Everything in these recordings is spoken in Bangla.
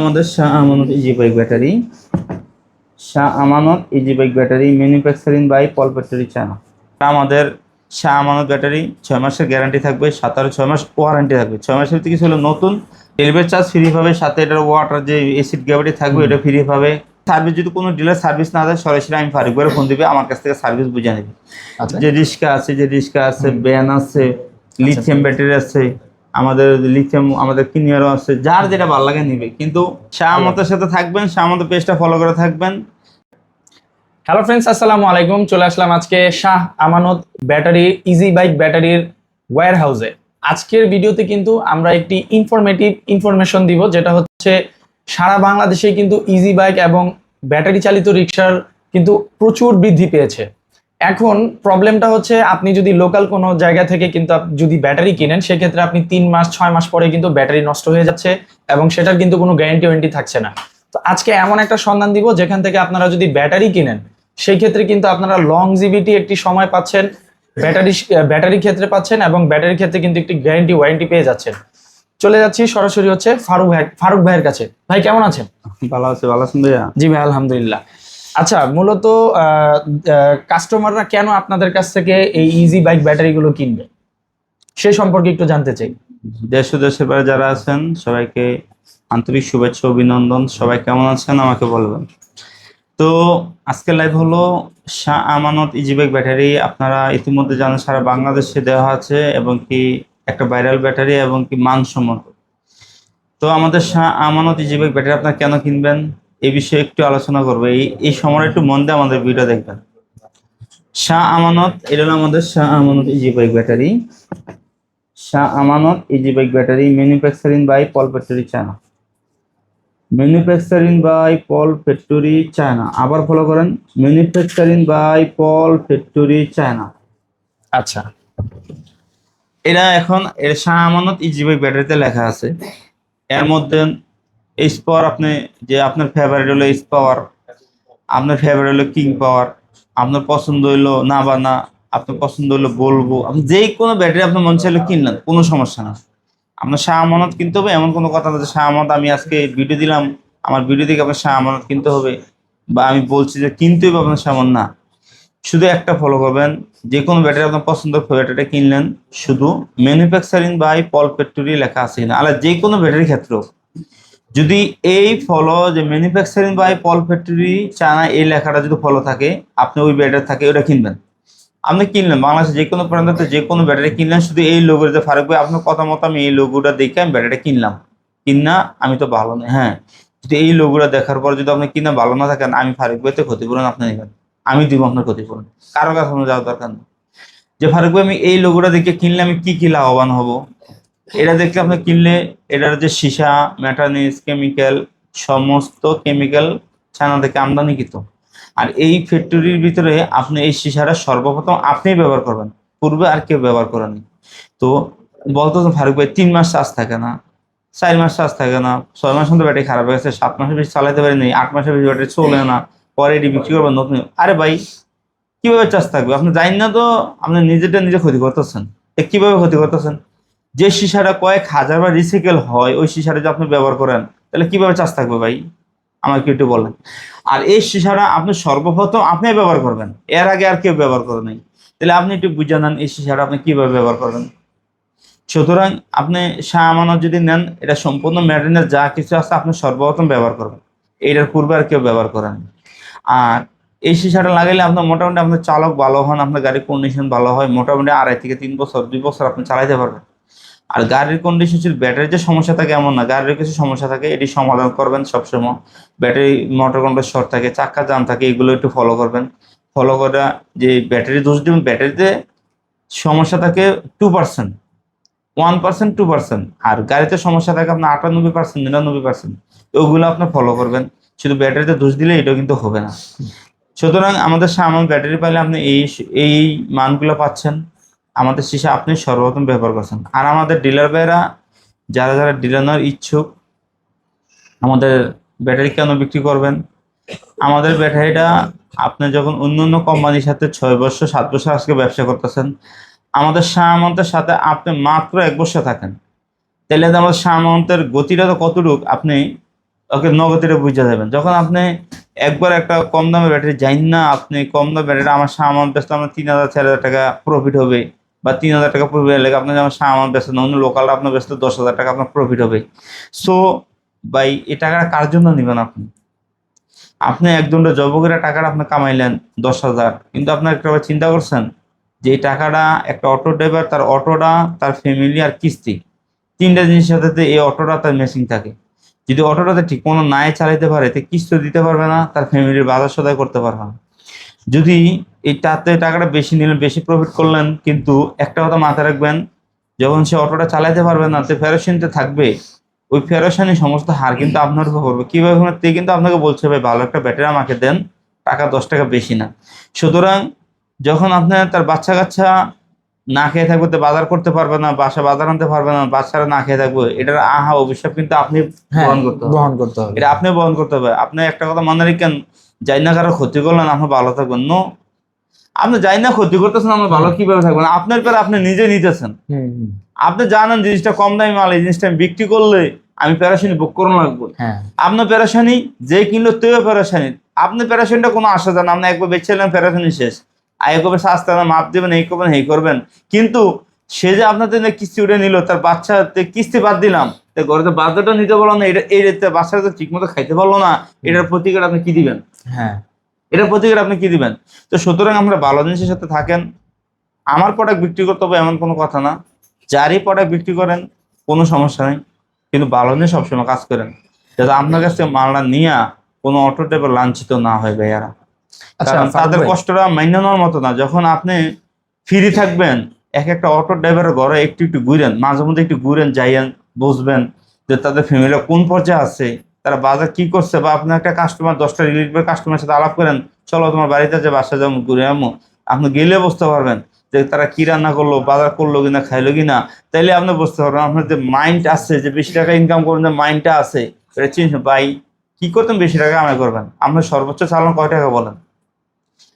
আমাদের Shah Amanat easy bike battery Shah Amanat easy bike battery manufacturing by Paul battery China আমাদের শাহ আমানত ব্যাটারি ছয় মাসের গ্যারান্টি থাকবে সাতারো ছয় মাস ওয়ারেন্টি থাকবে। ছয় মাসের ভিতরে কিছু হলো নতুন ডেলিভারি চার্জ ফ্রি পাবে সাথে এটার ওয়াটার যে এসিড গ্যাবারি থাকবে এটা ফ্রি পাবে। সার্ভিস যদি কোনো ডিলার সার্ভিস না দেয় সরাসরি আমি ফারুক ফোন দিবে আমার কাছ থেকে সার্ভিস বুঝে নেবে। আচ্ছা। যে রিক্সা আছে যে রিক্সা আছে ব্যান আছে লিথিয়াম ব্যাটারি আছে আমাদের লিথিয়াম আমাদের কিনিয়ারও আছে, যার যেটা ভালো লাগে নিবে। কিন্তু শাহমতের সাথে থাকবেন শাহমত পেজটা ফলো করে থাকবেন। হ্যালো ফ্রেন্ডস আসসালামু আলাইকুম। চলে আসলাম আজকে Shah Amanat battery easy bike ব্যাটারির ওয়্যার হাউসে আজকের ভিডিওতে কিন্তু আমরা একটি ইনফরমেটিভ ইনফরমেশন দিব, যেটা হচ্ছে সারা বাংলাদেশে কিন্তু ইজি বাইক এবং ব্যাটারি চালিত রিক্সার কিন্তু প্রচুর বৃদ্ধি পেয়েছে। এখন প্রবলেমটা হচ্ছে আপনি যদি লোকাল কোনো জায়গা থেকে কিন্তু যদি ব্যাটারি কিনেন সেক্ষেত্রে আপনি তিন মাস ছয় মাস পরে কিন্তু ব্যাটারি নষ্ট হয়ে যাচ্ছে এবং সেটার কিন্তু কোনো গ্যারেন্টি ওয়ারেন্টি থাকছে না। তো আজকে এমন একটা সন্ধান দিব যেখান থেকে আপনারা যদি ব্যাটারি কিনেন সেই ক্ষেত্রে কিন্তু আপনারা লং জিবিটি একটি সময় পাচ্ছেন ব্যাটারি ব্যাটারি ক্ষেত্রে পাচ্ছেন এবং ব্যাটারির ক্ষেত্রে কিন্তু একটি গ্যারেন্টি ওয়ারেন্টি পেয়ে যাচ্ছেন। চলে যাচ্ছি সরাসরি হচ্ছে ফারুক ভাই ফারুক ভাইয়ের কাছে। ভাই কেমন আছেন? ভালো আছে ভালো আছেন ভাইয়া? জি ভাই আলহামদুলিল্লাহ। আচ্ছা মূলত কাস্টমাররা কেন আপনাদের কাছ থেকে এই ইজি বাইক ব্যাটারিগুলো কিনবে? সে সম্পর্কে একটু জানতে চাই। দেশ ও দেশের বাইরে যারা আছেন, সবাইকে আন্তরিক শুভেচ্ছা, অভিনন্দন। সবাই কেমন আছেন? আমাকে বলবেন। তো, আজকের লাইভ হলো শাহ আমানত ইজিবেক ব্যাটারি। আপনারা ইতিমধ্যে জানেন সারা বাংলাদেশে দেওয়া আছে এবং কি একটা ভাইরাল ব্যাটারি এবং কি মানসম্মত। তো, আমাদের শাহ আমানত ইজিবেক ব্যাটারি আপনারা কেন কিনবেন? এই বিষয়ে একটু আলোচনা করব। এই এই সময় একটু মন দিয়ে আমাদের ভিডিও দেখবেন। শাহ আমানত এটা হলো আমাদের Shah Amanat easy bike battery. Shah Amanat easy bike battery manufacturing by Paul factory China manufacturing by Paul factory China আবার ফলো করেন manufacturing by Paul factory China আচ্ছা। এরা এখন এর শাহ আমানত ইজি বাইক ব্যাটারিতে লেখা আছে। এর মধ্যে এইচ পাওয়ার আপনি যে আপনার ফেভারিট হলো এইচ পাওয়ার আপনার ফেভারিট হলো কিং পাওয়ার আপনার পছন্দ হইল না বা না আপনার পছন্দ হলো বলব আপনি যেই কোনো ব্যাটারি আপনার মন চাইলে কিনলেন, কোনো সমস্যা না। আপনার শাহ আমানত কিনতে হবে, এমন কোনো কথা না যে শাহ আমানত আমি আজকে ভিডিও দিলাম, আমার ভিডিও থেকে আপনার শাহ আমানত কিনতে হবে, বা আমি বলছি যে কিনতে হবে আপনার সামন না। শুধু একটা ফলো করবেন, যে কোনো ব্যাটারি আপনার পছন্দ ব্যাটারিটা কিনলেন, শুধু ম্যানুফ্যাকচারিং বাই পল ফ্যাক্টরি লেখা আছে না আর যে কোনো ব্যাটারি ক্ষেত্রেও যদি এই ফলো যে manufacturing by Paul factory China এই লেখাটা যদি ফলো থাকে, আপনি ওই ব্যাটারি থাকে ওটা কিনবেন। আপনি কিনলেন, বাংলাদেশে যে কোনো প্রান্তে যে কোনো ব্যাটারি কিনলেন, শুধু এই লোগোর যে ফারুক ভাই, আপনার কথা মতো আমি এই লোগোটা দেখে আমি ব্যাটারিটা কিনলাম। কিনা আমি তো ভালো নই হ্যাঁ। যদি এই লোগোটা দেখার পর যদি আপনি কিনা ভালো না থাকেন, আমি ফারুক ভাই তো ক্ষতিপূরণ আপনি নেবেন। আমি দিব আপনার ক্ষতিপূরণ। কারও কাছে যাওয়ার দরকার নেই। যে ফারুক ভাই, আমি এই লোগোটা দেখে কিনলে আমি কি কি লাভবান হব? এটা দেখলে আপনি কিনলে এটার যে সীসা, ম্যাটানিস, কেমিক্যাল, সমস্ত কেমিক্যাল চায়না থেকে আমদানিকৃত আর এই ফ্যাক্টরির ভিতরে আপনি এই সীসাটা সর্বপ্রথম আপনিই ব্যবহার করবেন। পূর্বে আর কেউ ব্যবহার করেনি। তো বলতো ফারুক ভাই, তিন মাস চার্জ থাকে না, চার মাস চার্জ থাকে না, ছয় মাস মধ্যে ব্যাটারি খারাপ হয়ে গেছে, সাত মাসের বেশি চালাতে পারিনি আট মাসের বেশি ব্যাটারি চলে না, পরে এটি বিক্রি করবেন নতুন। আরে ভাই, কীভাবে চার্জ থাকবে? আপনি জানেন না তো, আপনি নিজেটা নিজে ক্ষতি করতেছেন। কীভাবে ক্ষতি করতেছেন? যে সীসাটা কয়েক হাজার বার রিসাইকেল হয়, ওই সীসাটা যদি আপনি ব্যবহার করেন, তাহলে কীভাবে চার্জ থাকবে ভাই? আমাকে একটু বলেন। আর এই সীসাটা আপনি সর্বপ্রথম আপনি ব্যবহার করবেন, এর আগে আর কেউ ব্যবহার করে নাই। তাহলে আপনি একটু বুঝে নেন এই সীসাটা আপনি কীভাবে ব্যবহার করবেন। সুতরাং আপনি আমানত যদি নেন, এটা সম্পূর্ণ ম্যাটেরিয়াল যা কিছু আছে আপনি সর্বপ্রথম ব্যবহার করবেন। এইটার পূর্বে আর কেউ ব্যবহার করেন আর এই সীসাটা লাগাইলে আপনার মোটামুটি আপনার চালক ভালো হন, আপনার গাড়ির কন্ডিশন ভালো হয়, মোটামুটি আড়াই থেকে তিন বছর, দুই বছর আপনি চালাইতে পারবেন। আর গাড়ির কন্ডিশন ব্যাটারির যে সমস্যা থাকে এমন না। গাড়ির কিছু সমস্যা থাকে, এটি সমাধান করবেন সবসময়। ব্যাটারি মোটর কন্ট্রোল শর্ট থাকে, চাক্কা জাম থাকে, এগুলো একটু ফলো করবেন। ফলো করা যে ব্যাটারি দোষ দিবেন ব্যাটারিতে সমস্যা থাকে two percent one percent two percent আর গাড়িতে সমস্যা থাকে আপনার আটানব্বই পার্সেন্ট নিরানব্বই পার্সেন্ট ওগুলো আপনি ফলো করবেন। শুধু ব্যাটারিতে দোষ দিলে এটাও কিন্তু হবে না। সুতরাং আমাদের সামান ব্যাটারি পাইলে আপনি এই এই মানগুলো পাচ্ছেন। আমাদের সীসা আপনি সর্বপ্রথম ব্যবহার করছেন। আর আমাদের ডিলার ভাইরা, যারা যারা ডিলার নেওয়ার ইচ্ছুক, আমাদের ব্যাটারি কেন বিক্রি করবেন? আমাদের ব্যাটারিটা আপনি যখন অন্য অন্য কোম্পানির সাথে ছয় বছর, সাত বছর আজকে ব্যবসা করতেছেন, আমাদের সামন্তের সাথে আপনি মাত্র এক বছর থাকেন। তাহলে আমাদের সামন্তের গতিটা তো কতটুক, আপনি ওকে নগতিটা বুঝে যাবেন যখন আপনি একবার একটা কম দামে ব্যাটারি যাই না, আপনি কম দামে ব্যাটারি আমার সামান বেচতে আমার তিন হাজার, চার হাজার টাকা প্রফিট হবে। বা তিন হাজার টাকা প্রফিট হলে আপনার যেমন সামান ব্যস্ত না অন্য লোকাল আপনার ব্যস্ত দশ হাজার টাকা আপনার প্রফিট হবে। সো ভাই, এই টাকাটা কার জন্য নেবেন আপনি? আপনি এক দুটো জব করে টাকাটা আপনি কামাইলেন দশ হাজার, কিন্তু আপনার একটা চিন্তা করছেন যে এই টাকাটা একটা অটো ড্রাইভার তার অটোটা, তার ফ্যামিলি আর কিস্তি, তিনটা জিনিসের সাথে এই অটোটা তার মেশিন থাকে। যদি অটোটাতে ঠিক মতো নাই চালাইতে পারে, তো কিস্তি দিতে পারবে না, তার ফ্যামিলির বাজার সদায় করতে পারবে না। যদি এই তাতে টাকাটা বেশি নিলেন বেশি প্রফিট করলেন কিন্তু একটা কথা মাথায় রাখবেন যখন সে অটোটা চালাইতে পারবে না তো ফেরোশনতে থাকবে ওই ফেরোশানি সমস্ত হার কিন্তু আপনার উপর পড়বে। কীভাবে? তে কিন্তু আপনাকে বলছে ভাই ভালো একটা ব্যাটারি আমাকে দেন টাকা দশ টাকা বেশি না। সুতরাং যখন আপনার তার বাচ্চা কাচ্চা না খেয়ে থাকবে তো বাজার করতে পারবে না বাসা বাজার আনতে পারবে না বাচ্চারা না খেয়ে থাকবে এটার আহা অভিশাপ কিন্তু আপনি হ্যাঁ বহন করতে হবে। গ্রহণ করতে হবে। এটা আপনি বহন করতে হবে। আপনি একটা কথা মনে রাখেন যাই না কারও ক্ষতি করলেন আপনি ভালো থাকবেন নো আপনি যাই না ক্ষতি করতেছেন আপনি ভালো কীভাবে থাকবেন আপনার পরে আপনি নিজে নিতেছেন। আপনি জানেন জিনিসটা কম দামি মাল এই জিনিসটা আমি বিক্রি করলে আমি প্যারাশানি বুক করুন লাগবো। হ্যাঁ। আপনার প্যারাশানি যে কিনলো তেও প্যারাশানি আপনি প্যারাশানিটা কোনো আশা যান আপনি একবার বেচছিলেন প্যারাশানি শেষ। আর একবার শাস্তি না মাপ দেবেন এই করবেন এই করবেন। কিন্তু সে যে আপনাদের না কিস্তি উঠে নিল তার বাচ্চা কিস্তি বাদ দিলাম তো ঘরে তো বাধ্যটা নিতে পারল না এটা এই রেতে বাচ্চারা তো ঠিক মতো খাইতে পারল না এটার প্রতিকার আপনি কি দিবেন? হ্যাঁ। এটার প্রতিকার আপনি কি দিবেন? তো সুতরাং আমরা ভালো জিনিসের সাথে থাকেন। আমার প্রোডাক্ট বিক্রি করতে হবে এমন কোনো কথা না। যারই প্রোডাক্ট বিক্রি করেন কোনো সমস্যা নেই। কিন্তু ভালো নিয়ে সবসময় কাজ করেন। যাতে আপনার কাছ থেকে মালটা নিয়ে কোনো অটো ড্রাইভার লাঞ্ছিত না হয় ভাইয়ারা। আচ্ছা কারণ তাদের কষ্টটা মাইনে নেওয়ার মতো না। যখন আপনি ফ্রি থাকবেন এক একটা অটো ড্রাইভারের ঘরে একটু একটু ঘুরেন মাঝে মধ্যে একটু ঘুরেন যাইয়েন বুঝবেন যে তাদের ফ্যামিলি কোন পর্যায়ে আছে। তারা বাজার কি করছে বা আপনি একটা কাস্টমার দশটা রিলেটিভ কাস্টমার সাথে আলাপ করেন, চলো তোমার বাড়িতে যে বাসা যাব ঘুরে আমো আপনি গেলে বুঝতে পারবেন যে তারা কি রান্না করল, বাজার করল কিনা, খাইলো কিনা। তাইলে আপনি বুঝতে পারবেন, আপনার যে মাইন্ড আছে, যে বেশি টাকা ইনকাম করবেন যে মাইন্ডটা আছে, এটা চিন্তা ভাই, কি করতেন বেশি টাকা আমায় করবেন? আপনার সর্বোচ্চ চালান কয় টাকা বলেন?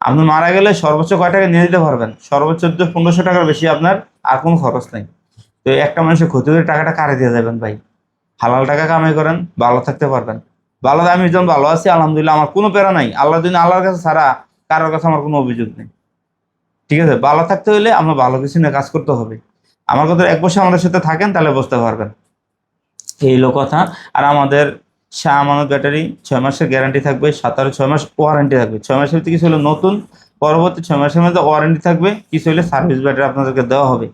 আপনি মারা গেলে সর্বোচ্চ কয় টাকা নিয়ে দিতে পারবেন? সর্বোচ্চ পনেরোশো টাকার বেশি আপনার আর কোনো খরচ নেই। তো একটা মানুষের ক্ষতি করে টাকাটা কারে দিয়ে যাবেন ভাই? হালাল টাকা কামাই করেন, ভালো থাকতে পারবেন। ভালো, আমি যখন ভালো আছি, আলহামদুলিল্লাহ, আমার কোনো প্যারা নাই। আল্লাহ দিন আল্লাহর কাছে ছাড়া কারোর কাছে আমার কোনো অভিযোগ নেই। ঠিক আছে? ভালো থাকতে হলে আমরা ভালো কিছু নিয়ে কাজ করতে হবে। আমার কথা, এক বছর আমাদের সাথে থাকেন, তাহলে বুঝতে পারবেন। এই হলো কথা। আর আমাদের শাহ আমানত ব্যাটারি ছয় মাসের গ্যারান্টি থাকবে সাতারো ছয় মাস ওয়ারেন্টি থাকবে। ছয় মাসের ভিতরে কিছু হলে নতুন, পরবর্তী ছয় মাসের মধ্যে ওয়ারেন্টি থাকবে, কিছু হলে সার্ভিস ব্যাটারি আপনাদেরকে দেওয়া হবে।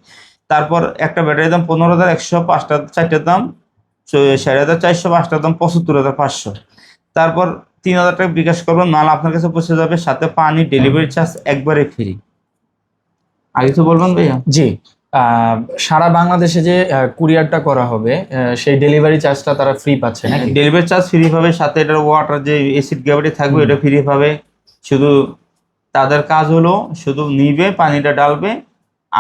তারপর একটা ব্যাটারির দাম পনেরো হাজার একশো পাঁচটা চারটের দাম ষাট হাজার চারশো পাঁচটার দাম পঁচাত্তর হাজার পাঁচশো। তারপর তিন হাজার টাকা বিকাশ করবেন মাল আপনার কাছে পৌঁছে যাবে সাথে পানি ডেলিভারি চার্জ একবারে ফ্রি আগে তো বলবেন ভাইয়া? জি সারা বাংলাদেশে যে কুরিয়ারটা করা হবে সেই ডেলিভারি চার্জটা তারা ফ্রি পাচ্ছে নাকি? ডেলিভারি চার্জ ফ্রি পাবে সাথে এটার ওয়াটার যে এসিড গ্যাভিটি থাকবে এটা ফ্রি পাবে। শুধু তাদের কাজ হলো শুধু নিবে পানিটা ডালবে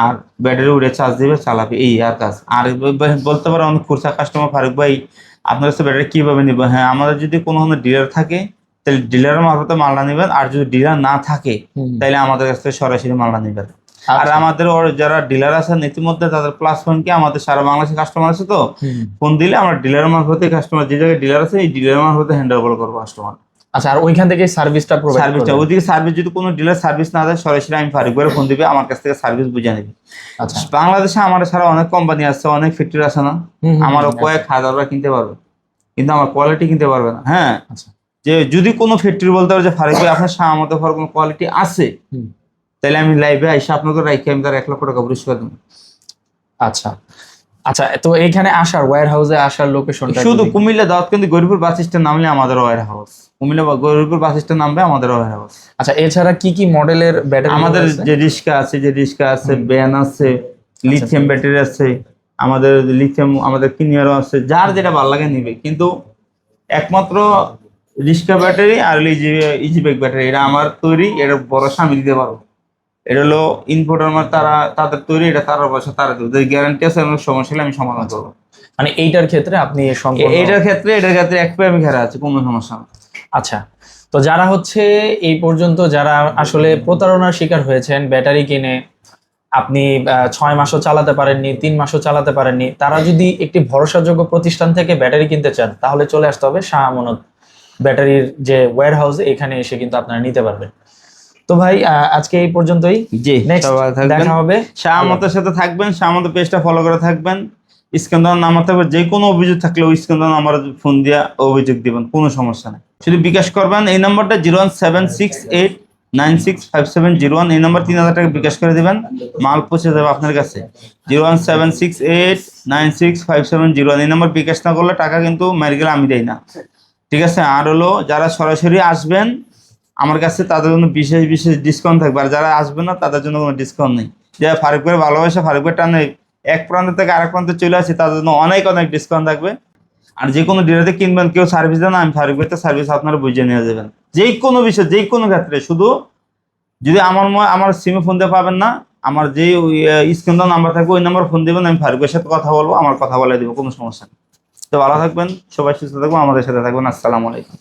আর ব্যাটারি উড়ে চার্জ দিবে চালাবে এই আর কাজ। আর বলতে পারো অনেক খুরসা কাস্টমার ফারুক ভাই আপনার কাছে ব্যাটারি কীভাবে নিবে? হ্যাঁ আমাদের যদি কোনো ধরনের ডিলার থাকে তাহলে ডিলারের মারফতে মালটা নেবেন আর যদি ডিলার না থাকে। তাহলে আমাদের কাছ থেকে সরাসরি মালটা নেবেন। আর আচ্ছা। আমাদের ওর যারা ডিলার আছেন ইতিমধ্যে তাদের প্লাস পয়েন্ট কি? আমাদের সারা বাংলাদেশে কাস্টমার আছে তো? ফোন দিলে আমরা ডিলারের মারফতে কাস্টমার যে জায়গায় ডিলার আছে এই ডিলারের মারফতে হ্যান্ড ওভার করব কাস্টমার আচ্ছা আর ওইখান থেকে সার্ভিসটা প্রোভাইড সার্ভিসটা ওইদিকে সার্ভিস যদি কোনো ডিলার সার্ভিস না দেয় সরাসরি আমি ফারুক ভাইয়ের ফোন দিবে আমার কাছ থেকে সার্ভিস বুঝে নেবে। আচ্ছা। বাংলাদেশে আমার ছাড়া অনেক কোম্পানি আছে অনেক ফ্যাক্টরি আছে না আমারও কয়েক হাজার টাকা কিনতে পারবে কিন্তু আমার কোয়ালিটি কিনতে পারবে না হ্যাঁ? আচ্ছা। যে যদি কোনো ফ্যাক্টরি বলতে পারে যে ফারুক ভাই আপনার সামর্থ্য হওয়ার কোনো কোয়ালিটি আছে তাহলে আমি লাইভে এসে আপনাকে রাখি আমি তার এক লক্ষ টাকা পুরস্কার দেবো। আচ্ছা। আচ্ছা তো এইখানে আসার ওয়্যার হাউসে আসার লোকেশনটা শুধু কুমিল্লা দাওয়াত কিন্তু গরিপুর বাস স্ট্যান্ড নামলে আমাদের ওয়ার হাউস কুমিল্লা বা গরিপুর বাস স্ট্যান্ড নামবে আমাদের ওয়ার হাউস আচ্ছা এছাড়া কি কি মডেলের ব্যাটারি আমাদের যে রিক্সা আছে যে রিক্সা আছে। ব্যান আছে লিথিয়াম ব্যাটারি আছে আমাদের লিথিয়াম আমাদের কিনিয়ারও আছে যার যেটা ভালো লাগে নিবে। কিন্তু একমাত্র রিক্সা ব্যাটারি আর ইজি ইজি বাইক ব্যাটারি এটা আমার তৈরি এটা ভরসা আমি দিতে পারব। এটা হলো ইনপুটার মানে তারা তাদের তৈরি এটা তারা বসে তারা দেবে গ্যারান্টি আছে এমন সমস্যা হলে আমি সমাধান করব। মানে এইটার ক্ষেত্রে আপনি এ- সম্পূর্ণ এটার ক্ষেত্রে এটার ক্ষেত্রে এক আমি ঘেরা আছে কোনো সমস্যা আচ্ছা। তো যারা হচ্ছে এই পর্যন্ত যারা আসলে প্রতারণার শিকার হয়েছেন ব্যাটারি কিনে আপনি ছয় মাসও চালাতে পারেননি তিন মাসও চালাতে পারেননি তারা যদি একটি ভরসাযোগ্য প্রতিষ্ঠান থেকে ব্যাটারি কিনতে চান তাহলে চলে আসতে হবে শাহ আমানত ব্যাটারির যে ওয়্যার হাউস এখানে এসে কিন্তু আপনারা নিতে পারবেন। তো ভাই আজকে এই পর্যন্তই। জি দেখা হবে। শাহ আমাদের সাথে থাকবেন আমাদের পেজটা ফলো করে থাকবেন। স্ক্যান্ডার নাম্বার থাকবে যে কোনো অভিযোগ থাকলে ওই স্ক্যান্ডার নাম্বার ফোন দিয়ে অভিযোগ দিবেন কোনো সমস্যা নেই। শুধু বিকাশ করবেন এই নাম্বারটা zero one seven six eight nine six five seven zero one এই নাম্বার তিন হাজার টাকা বিকাশ করে দিবেন মাল পৌঁছে যাবে আপনার কাছে। Zero one seven six eight nine six five seven zero one এই নাম্বার বিকাশ না করলে টাকা কিন্তু মেডিকেল আমি দেই না। ঠিক আছে আর হলো যারা সরাসরি আসবেন আমার কাছে তাদের জন্য বিশেষ বিশেষ ডিসকাউন্ট থাকবে। আর যারা আসবে না, তাদের জন্য কোনো ডিসকাউন্ট নেই। যারা ফারুক ভাই ভালোবাসে ফারুক ভাই টানে, এক প্রান্ত থেকে আরেক প্রান্তে চলে আসে, তাদের জন্য অনেক অনেক ডিসকাউন্ট থাকবে। আর যে কোনো ডিলারে কিনবেন, কেউ সার্ভিস দেন আমি ফারুক ভাইতে সার্ভিস আপনারা বুঝে নিয়ে যাবেন। যে কোনো বিষয় যে কোনো ক্ষেত্রে, শুধু যদি আমার আমার সিমে ফোন দিয়ে পাবেন না, আমার যে স্ক্রিন নাম্বার থাকবে, ওই নাম্বার ফোন দিবেন, আমি ফারুকের সাথে কথা বলব, আমার কথা বলে দিব, কোনো সমস্যা নেই। তো ভালো থাকবেন, সবাই সুস্থ থাকবেন, আমাদের সাথে থাকবেন, আসসালামু আলাইকুম।